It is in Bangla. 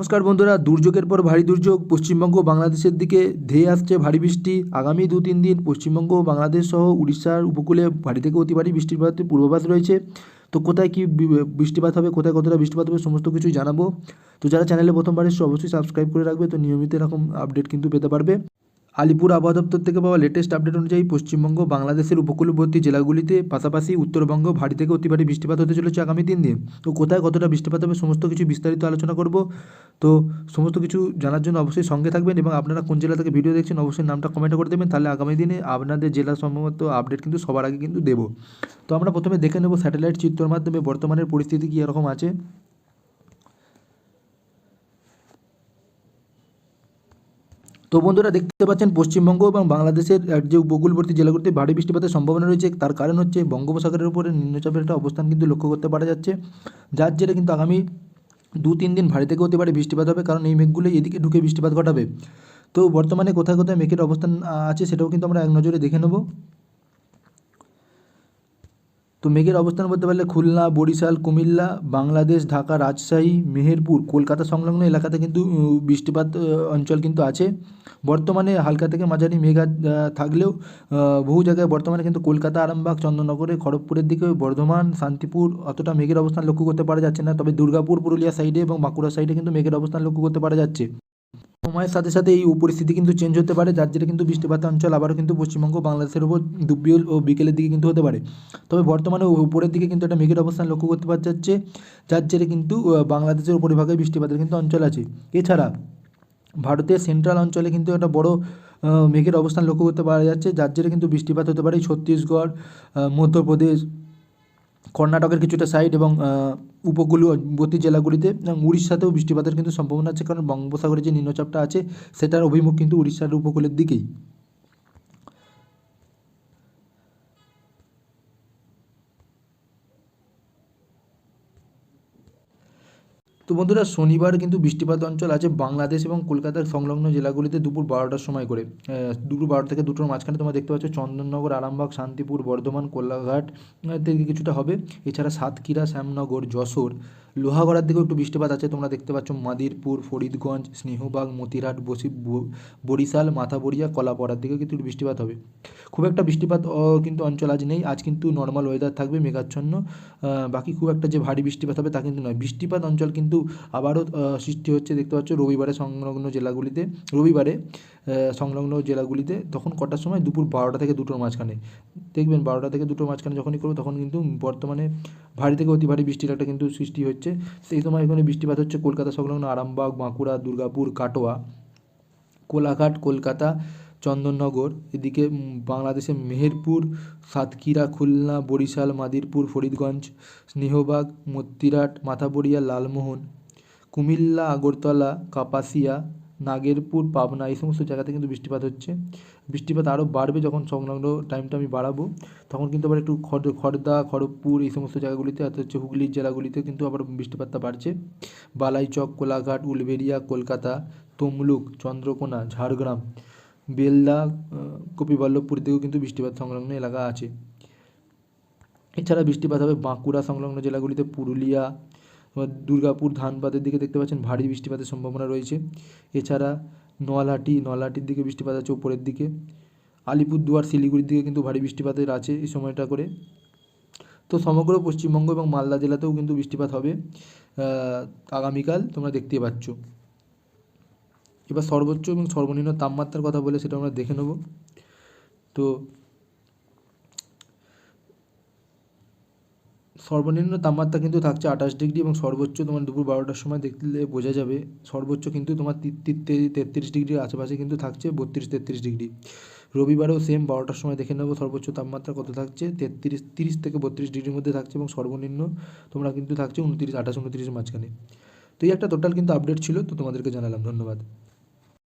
নমস্কার বন্ধুরা, দুর্যোগের পর ভারী দুর্যোগ, পশ্চিমবঙ্গ বাংলাদেশের দিকে ধেয়ে আসছে ভারী বৃষ্টি। আগামী দু তিন দিন পশ্চিমবঙ্গ বাংলাদেশ সহ উড়িষ্যার উপকূলে ভারী থেকে অতি ভারী বৃষ্টিপাতের পূর্বাভাস রয়েছে। তো কোথায় কী বৃষ্টিপাত হবে, কোথায় কতটা বৃষ্টিপাত হবে সমস্ত কিছুই জানাব। তো যারা চ্যানেলে প্রথমবার এসে অবশ্যই সাবস্ক্রাইব করে রাখবে। তো নিয়মিত এরকম আপডেট কিন্তু পেতে পারবে। আলিপুর আবহাওয়া দপ্তর থেকে পাওয়া লেটেস্ট আপডেট অনুযায়ী পশ্চিমবঙ্গ, বাংলাদেশের উপকূলবর্তী জেলাগুলিতে পাশাপাশি উত্তরবঙ্গ, ভারী থেকে অতি ভারী বৃষ্টিপাত হতে চলেছে আগামী তিন দিন। তো কোথায় কতটা বৃষ্টিপাত হবে সমস্ত কিছু বিস্তারিত আলোচনা করব। তো সমস্ত কিছু জানার জন্য অবশ্যই সঙ্গে থাকবেন এবং আপনারা কোন জেলা থেকে ভিডিও দেখছেন অবশ্যই নামটা কমেন্ট করে দেবেন। তাহলে আগামী দিনে আপনাদের জেলা সম্ভবত আপডেট কিন্তু সবার আগে কিন্তু দেবো। তো আমরা প্রথমে দেখে নেব স্যাটেলাইট চিত্রর মাধ্যমে বর্তমানের পরিস্থিতি কী এরকম আছে। তো বন্ধুরা দেখতে পাচ্ছেন পশ্চিমবঙ্গ এবং বাংলাদেশের যে উপকূলবর্তী জেলাগুলিতে ভারী বৃষ্টিপাতের সম্ভাবনা রয়েছে তার কারণ হচ্ছে বঙ্গোপসাগরের উপরে নিম্নচাপের একটা অবস্থান কিন্তু লক্ষ্য করতে পারা যাচ্ছে। যার জেরে কিন্তু আগামী দু তিন দিন ভারী থেকে হতে পারে বৃষ্টিপাত হবে, কারণ এই মেঘগুলো এদিকে ঢুকে বৃষ্টিপাত ঘটাবে। তো বর্তমানে কোথায় কোথায় মেঘের অবস্থান আছে সেটাও কিন্তু আমরা এক নজরে দেখে নেব। তো মেঘের অবস্থান বলতে পারলে খুলনা, বরিশাল, কুমিল্লা, বাংলাদেশ, ঢাকা, রাজশাহী, মেহেরপুর, কলকাতা সংলগ্ন এলাকাতে কিন্তু বৃষ্টিপাত অঞ্চল কিন্তু আছে। বর্তমানে হালকা থেকে মাঝারি মেঘা থাকলেও বহু জায়গায় বর্তমানে কিন্তু কলকাতা, আরামবাগ চন্দননগরে খড়গপুরের দিকে বর্ধমান, শান্তিপুর অতটা মেঘের অবস্থান লক্ষ্য করতে পারা যাচ্ছে না। তবে দুর্গাপুর, পুরুলিয়া সাইডে এবং বাঁকুড়া সাইডে কিন্তু মেঘের অবস্থান লক্ষ্য করতে পারা যাচ্ছে। সময়ের সাথে সাথে এই পরিস্থিতি কিন্তু চেঞ্জ হতে পারে, যার জেরে কিন্তু বৃষ্টিপাত অঞ্চল আবারও কিন্তু পশ্চিমবঙ্গ বাংলাদেশের উপর দুপুর ও বিকেলের দিকে কিন্তু হতে পারে। তবে বর্তমানে উপরের দিকে কিন্তু একটা মেঘের অবস্থান লক্ষ্য করতে পারা যাচ্ছে, যার জেরে কিন্তু বাংলাদেশের উপরিভাগে বৃষ্টিপাতের কিন্তু অঞ্চল আছে। এছাড়া ভারতের সেন্ট্রাল অঞ্চলে কিন্তু একটা বড় মেঘের অবস্থান লক্ষ্য করতে পারা যাচ্ছে, যার জেরে কিন্তু বৃষ্টিপাত হতে পারে ছত্তিশগড় মধ্যপ্রদেশ কর্ণাটকের কিছুটা সাইড এবং উপকূলবর্তী জেলাগুলিতে, এবং উড়িষ্যাতেও বৃষ্টিপাতের কিন্তু সম্ভাবনা আছে, কারণ বঙ্গোপসাগরে যে নিম্নচাপটা আছে, সেটার অভিমুখ কিন্তু উড়িষ্যার উপকূলের দিকেই। তো বন্ধুরা শনিবার কিন্তু বৃষ্টিপাত অঞ্চল আছে বাংলাদেশ এবং কলকাতার সংলগ্ন জেলাগুলিতে দুপুর বারোটার সময় করে। দুপুর বারোটা থেকে দুটোর মাঝখানে তোমরা দেখতে পাচ্ছ চন্দননগর, আরামবাগ, শান্তিপুর, বর্ধমান, কোলাঘাট থেকে কিছুটা হবে। এছাড়া সাতক্ষীরা, শ্যামনগর, যশোর। লোহাগড়ার দিকেও একটু বৃষ্টিপাত আছে। তোমরা দেখতে পাচ্ছ মাদিরপুর, ফরিদগঞ্জ, স্নেহবাগ, মতিরহাট বসি বরিশাল, মাথাবড়িয়া, কলাপাড়ার দিকেও কিন্তু বৃষ্টিপাত হবে। খুব একটা বৃষ্টিপাত কিন্তু অঞ্চল আজ নেই। আজ কিন্তু নর্মাল ওয়েদার থাকবে, মেঘাচ্ছন্ন। বাকি খুব একটা যে ভারী বৃষ্টিপাত হবে তা কিন্তু নয়। বৃষ্টিপাত অঞ্চল কিন্তু আবারও সৃষ্টি হচ্ছে। দেখতে পাচ্ছ রবিবারে সংলগ্ন জেলাগুলিতে, রবিবারে সংলগ্ন জেলাগুলিতে তখন কটার সময়? দুপুর বারোটা থেকে দুটোর মাঝখানে। দেখবেন বারোটা থেকে দুটোর মাঝখানে যখনই করব তখন কিন্তু বর্তমানে ভারী থেকে অতি ভারী বৃষ্টির একটা কিন্তু সৃষ্টি হচ্ছে। সেই সময় এখানে বৃষ্টিপাত হচ্ছে কলকাতা, সংলগ্ন আরামবাগ, বাঁকুড়া, দুর্গাপুর, কাটোয়া, কোলাঘাট, কলকাতা, চন্দননগর, এদিকে বাংলাদেশে মেহেরপুর, সাতক্ষীরা, খুলনা, বরিশাল, মাদিরপুর, ফরিদগঞ্জ, স্নেহবাগ, মতিরাট মাথাপড়িয়া লালমোহন, কুমিল্লা, আগরতলা, কাপাসিয়া নাগেরপুর পাবনা এই সমস্ত জায়গাতে কিন্তু বৃষ্টিপাত হচ্ছে। বৃষ্টিপাত আরও বাড়বে যখন সংলগ্ন টাইমটা আমি বাড়াবো। তখন কিন্তু আবার একটু খড় খড়দা খড়গপুর এই সমস্ত জায়গাগুলিতে আর হচ্ছে হুগলির জেলাগুলিতে কিন্তু আবার বৃষ্টিপাতটা বাড়ছে। বালাইচক কোলাঘাট উলবেড়িয়া কলকাতা তমলুক চন্দ্রকোনা ঝাড়গ্রাম বেলদা আহ, গোপীবল্লভপুর দিকেও কিন্তু বৃষ্টিপাত সংলগ্ন এলাকা আছে। এছাড়া বৃষ্টিপাত হবে বাঁকুড়া সংলগ্ন জেলাগুলিতে পুরুলিয়া দুর্গাপুর ধানবাদের দিকে দেখতে পাচ্ছেন ভারী বৃষ্টিপাতের সম্ভাবনা রয়েছে। এছাড়া নলহাটি, নলহাটির দিকে বৃষ্টিপাত আছে উপরের দিকে। আলিপুরদুয়ার, শিলিগুড়ির দিকে কিন্তু ভারী বৃষ্টিপাতের আছে এই সময়টা করে। তো সমগ্র পশ্চিমবঙ্গ এবং মালদা জেলাতেও কিন্তু বৃষ্টিপাত হবে আগামীকাল তোমরা দেখতে পাচ্ছ। এবার সর্বোচ্চ এবং সর্বনিম্ন তাপমাত্রার কথা বলে সেটা আমরা দেখে নেব। তো সর্বনিম্ন তাপমাত্রা কিন্তু থাকছে আঠাশ ডিগ্রি এবং সর্বোচ্চ তোমার দুপুর বারোটার সময় দেখলে বোঝা যাবে। সর্বোচ্চ কিন্তু তোমার তেত্রিশ ডিগ্রির আশেপাশে কিন্তু থাকছে বত্রিশ, তেত্রিশ ডিগ্রি। রবিবারেও সেম বারোটার সময় দেখে নেব সর্বোচ্চ তাপমাত্রা কত থাকছে, তেত্রিশ, তিরিশ থেকে বত্রিশ ডিগ্রির মধ্যে থাকছে এবং সর্বনিম্ন তোমরা কিন্তু থাকছে উনত্রিশ, আঠাশ, উনত্রিশের মাঝখানে। তো এই একটা টোটাল কিন্তু আপডেট ছিল, তো তোমাদেরকে জানালাম, ধন্যবাদ।